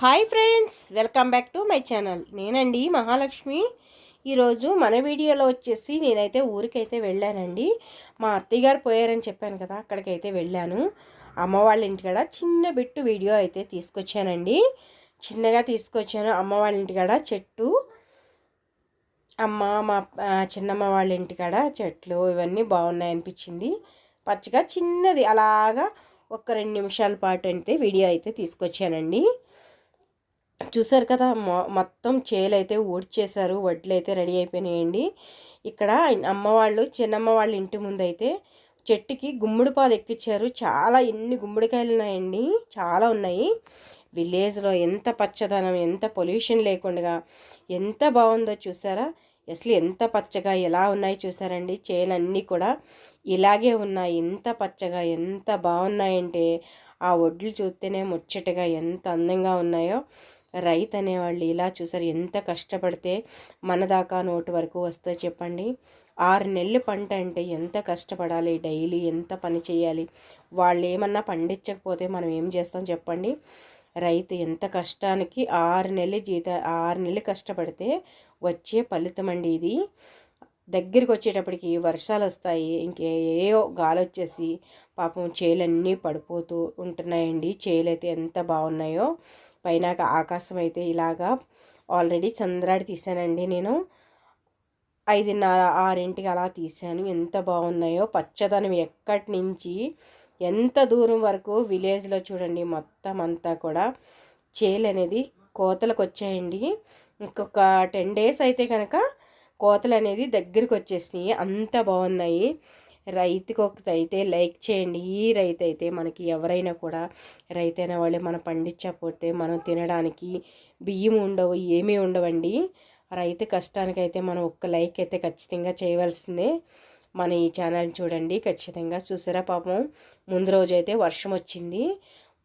Hi friends welcome back to my channel. నేనండి మహాలక్ష్మి. ఈరోజు మన వీడియోలో వచ్చేసి నేనైతే ఊరికైతే వెళ్ళానండి. మా అత్తయ్యగారు పోయారని చెప్పాను కదా అక్కడికైతే వెళ్ళాను. అమ్మ వాళ్ళ ఇంటికాడ చిన్న బిట్టు వీడియో అయితే తీసుకొచ్చానండి. చిన్నగా తీసుకొచ్చాను అమ్మ వాళ్ళ ఇంటికాడ చెట్టు. అమ్మ మా చిన్నమ్మ వాళ్ళ ఇంటికాడ చెట్లు ఇవన్నీ బాగున్నాయి అనిపించింది పచ్చగా చిన్నది అలాగా ఒక రెండు నిమిషాల పాటు అయితే వీడియో అయితే తీసుకొచ్చానండి. చూసారు కదా మొత్తం చేలు అయితే ఊడ్చేశారు వడ్లు అయితే రెడీ అయిపోయినాయండి. ఇక్కడ అమ్మవాళ్ళు చిన్నమ్మ వాళ్ళ ఇంటి ముందు అయితే చెట్టుకి గుమ్మడి పాలు ఎక్కించారు చాలా ఎన్ని గుమ్మడికాయలు ఉన్నాయండి చాలా ఉన్నాయి. విలేజ్లో ఎంత పచ్చదనం ఎంత పొల్యూషన్ లేకుండా ఎంత బాగుందో చూసారా? అసలు ఎంత పచ్చగా ఎలా ఉన్నాయి చూసారండి? చేలన్నీ కూడా ఇలాగే ఉన్నాయి. ఎంత పచ్చగా ఎంత బాగున్నాయంటే ఆ ఒడ్లు చూస్తేనే ముచ్చటగా ఎంత అందంగా ఉన్నాయో. రైతు అనేవాళ్ళు ఇలా చూసారు. ఎంత కష్టపడితే మన దాకా నోటి వరకు వస్తే చెప్పండి. ఆరు నెలలు పంట అంటే ఎంత కష్టపడాలి? డైలీ ఎంత పని చేయాలి? వాళ్ళు ఏమన్నా పండించకపోతే మనం ఏం చేస్తాం చెప్పండి. రైతు ఎంత కష్టానికి ఆరు నెలలు జీత ఆరు నెలలు కష్టపడితే వచ్చే ఫలితం అండి ఇది. దగ్గరికి వచ్చేటప్పటికి వర్షాలు వస్తాయి ఇంకేయో గాలి వచ్చేసి పాపం చేలన్నీ పడిపోతూ ఉంటున్నాయండి. చేలు అయితే ఎంత బాగున్నాయో. పైన ఆకాశం అయితే ఇలాగా ఆల్రెడీ చంద్రాడి తీసానండి నేను. ఐదున్నర ఆరింటికి అలా తీసాను ఎంత బాగున్నాయో. పచ్చదనం ఎక్కడి నుంచి ఎంత దూరం వరకు విలేజ్లో చూడండి మొత్తం అంతా కూడా చేలు అనేది కోతలకు వచ్చాయండి. ఇంకొక టెన్ డేస్ అయితే కనుక కోతలు అనేది దగ్గరికి వచ్చేసినాయి. అంత బాగున్నాయి. రైతుకి ఒక అయితే లైక్ చేయండి. ఈ రైతు అయితే మనకి ఎవరైనా కూడా రైతైన వాళ్ళే మనం పండించకపోతే మనం తినడానికి బియ్యం ఉండవు ఏమీ ఉండవండి. రైతు కష్టానికైతే మనం ఒక్క లైక్ అయితే ఖచ్చితంగా చేయవలసిందే. మన ఈ ఛానల్ చూడండి. ఖచ్చితంగా చూసారా పాపం? ముందు రోజు అయితే వర్షం వచ్చింది.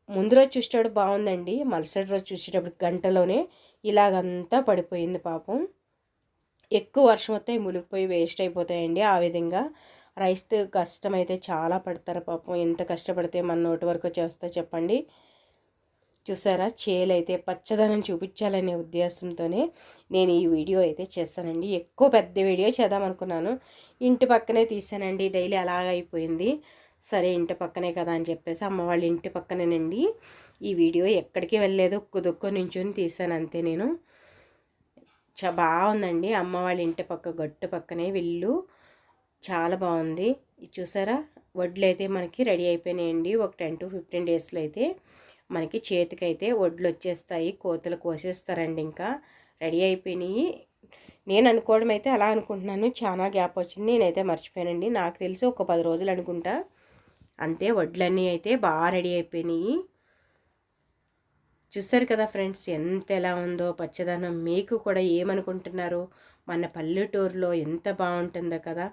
ముందు రోజు చూసేటప్పుడు బాగుందండి. మరుసటి రోజు చూసేటప్పుడు గంటలోనే ఇలాగంతా పడిపోయింది పాపం. ఎక్కువ వర్షం వస్తే మునిగిపోయి వేస్ట్ అయిపోతాయండి ఆ విధంగా. రైతు కష్టం అయితే చాలా పడతారు పాపం. ఎంత కష్టపడితే మన నోటి వరకు చేస్తా చెప్పండి. చూసారా? చేలు అయితే పచ్చదనం చూపించాలనే ఉద్దేశంతోనే నేను ఈ వీడియో అయితే చేస్తానండి. ఎక్కువ పెద్ద వీడియో చేద్దాం అనుకున్నాను. ఇంటి పక్కనే తీసానండి. డైలీ అలాగ అయిపోయింది. సరే ఇంటి పక్కనే కదా అని చెప్పేసి అమ్మ వాళ్ళ ఇంటి పక్కనేనండి. ఈ వీడియో ఎక్కడికి వెళ్ళలేదు. ఒక్క దుక్కు నించుని తీసాను అంతే నేను. చా బాగుందండి. అమ్మ వాళ్ళ ఇంటి పక్క గట్టు పక్కనే విల్లు. చాలా బాగుంది. ఇది చూసారా? వడ్లు అయితే మనకి రెడీ అయిపోయినాయండి. ఒక టెన్ టు ఫిఫ్టీన్ డేస్లో అయితే. మనకి చేతికైతే వడ్లు వచ్చేస్తాయి కోతలు కోసేస్తారండి ఇంకా. రెడీ అయిపోయినాయి. నేను అనుకోవడం అయితే అలా అనుకుంటున్నాను. చాలా గ్యాప్ వచ్చింది. నేనైతే మర్చిపోయానండి. నాకు తెలిసి ఒక పది రోజులు అనుకుంటా. అంతే వడ్లన్నీ అయితే బాగా రెడీ అయిపోయినాయి. చూస్తారు కదా ఫ్రెండ్స్ ఎంత ఎలా ఉందో పచ్చదనం. మీకు కూడా ఏమనుకుంటున్నారు? మన పల్లెటూరులో ఎంత బాగుంటుందో కదా.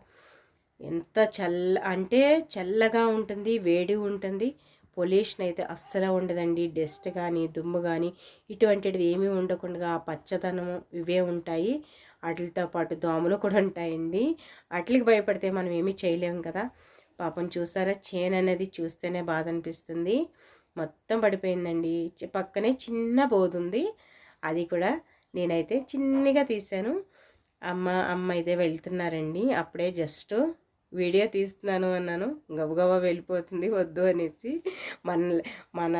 ఎంత చల్ల అంటే చల్లగా ఉంటుంది వేడి ఉంటుంది. పొల్యూషన్ అయితే అస్సలు ఉండదండి. డస్ట్ కానీ దుమ్ము కానీ ఇటువంటిది ఏమీ ఉండకుండా ఆ పచ్చదనము ఇవే ఉంటాయి. వాటితో పాటు దోమలు కూడా ఉంటాయండి. వాటికి భయపడితే మనం ఏమీ చేయలేము కదా. పాపం చూసారా? చేను అనేది చూస్తేనే బాధ అనిపిస్తుంది. మొత్తం పడిపోయిందండి. పక్కనే చిన్న బోదుంది అది కూడా నేనైతే చిన్నగా తీసాను అమ్మ అమ్మ అయితే వెళ్తున్నారండి. అప్పుడే జస్ట్ వీడియో తీస్తున్నాను అన్నాను. గబగబా వెళ్ళిపోతుంది వద్దు అనేసి మన మన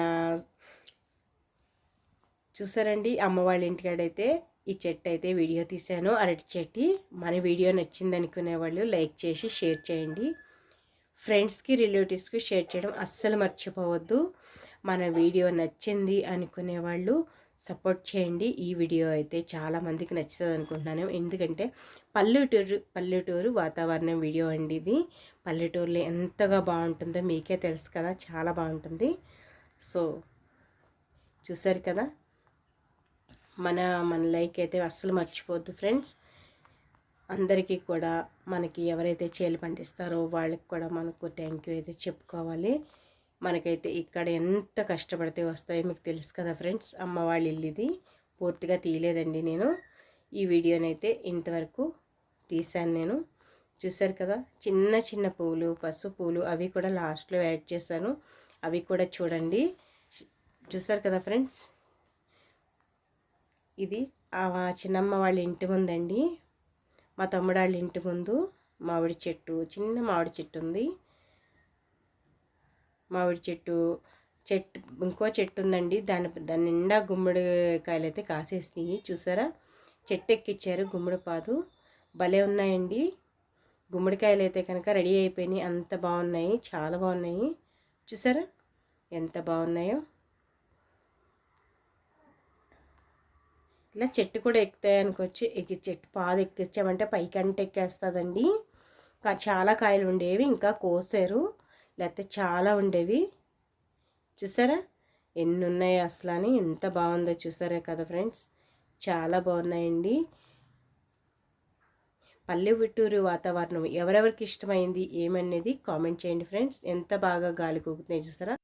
చూసారండి అమ్మ వాళ్ళ ఇంటికాడైతే ఈ చెట్టు అయితే వీడియో తీశాను. అరటి చెట్టు. మన వీడియో నచ్చింది అనుకునే వాళ్ళు లైక్ చేసి షేర్ చేయండి. ఫ్రెండ్స్కి రిలేటివ్స్కి షేర్ చేయడం అస్సలు మర్చిపోవద్దు. మన వీడియో నచ్చింది అనుకునే వాళ్ళు సపోర్ట్ చేయండి. ఈ వీడియో అయితే చాలా మందికి నచ్చుతుంది అనుకుంటున్నాను. ఎందుకంటే పల్లెటూరు పల్లెటూరు వాతావరణం వీడియో అండి ఇది. పల్లెటూరులో ఎంతగా బాగుంటుందో మీకే తెలుసు కదా చాలా బాగుంటుంది. సో చూసారు కదా? మన మన లైక్ అయితే అస్సలు మర్చిపోద్దు ఫ్రెండ్స్. అందరికీ కూడా మనకి ఎవరైతే చేలు పండిస్తారో వాళ్ళకి కూడా మనకు థ్యాంక్ యూ అయితే చెప్పుకోవాలి. మనకైతే ఇక్కడ ఎంత కష్టపడితే వస్తాయో మీకు తెలుసు కదా ఫ్రెండ్స్. అమ్మ వాళ్ళ ఇల్లు ఇది. పూర్తిగా తీయలేదండి నేను. ఈ వీడియోనైతే ఇంతవరకు తీశాను నేను. చూసారు కదా? చిన్న చిన్న పూలు పసుపు పూలు అవి కూడా లాస్ట్లో యాడ్ చేశాను. అవి కూడా చూడండి. చూసారు కదా ఫ్రెండ్స్? ఇది ఆ చిన్నమ్మ వాళ్ళ ఇంటి ముందండి. మా తమ్ముడు వాళ్ళ ఇంటి ముందు మామిడి చెట్టు చిన్న మామిడి చెట్టు ఉంది. మామిడి చెట్టు చెట్టు ఇంకో చెట్టు ఉందండి. దాని దాని నిండా గుమ్మడికాయలు అయితే కాసేసినాయి. చూసారా? చెట్టు ఎక్కిచ్చారు గుమ్మడి పాదు భలే ఉన్నాయండి. గుమ్మడికాయలు అయితే కనుక రెడీ అయిపోయినాయి. అంత బాగున్నాయి. చాలా బాగున్నాయి. చూసారా? ఎంత బాగున్నాయో. ఇలా చెట్టు కూడా ఎక్కుతాయి అనుకొచ్చి ఎక్కి చెట్టు పాదు ఎక్కించామంటే పైకంటే ఎక్కేస్తుందండి చాలా కాయలు ఉండేవి ఇంకా కోసారు. లేకపోతే చాలా ఉండేవి. చూసారా? ఎన్ని ఉన్నాయి అసలు అని ఎంత బాగుందో చూసారా కదా ఫ్రెండ్స్. చాలా బాగున్నాయండి. పల్లె విట్టూరు వాతావరణం ఎవరెవరికి ఇష్టమైంది? ఏమనేది కామెంట్ చేయండి ఫ్రెండ్స్. ఎంత బాగా గాలి కూకుతున్నాయి చూసారా?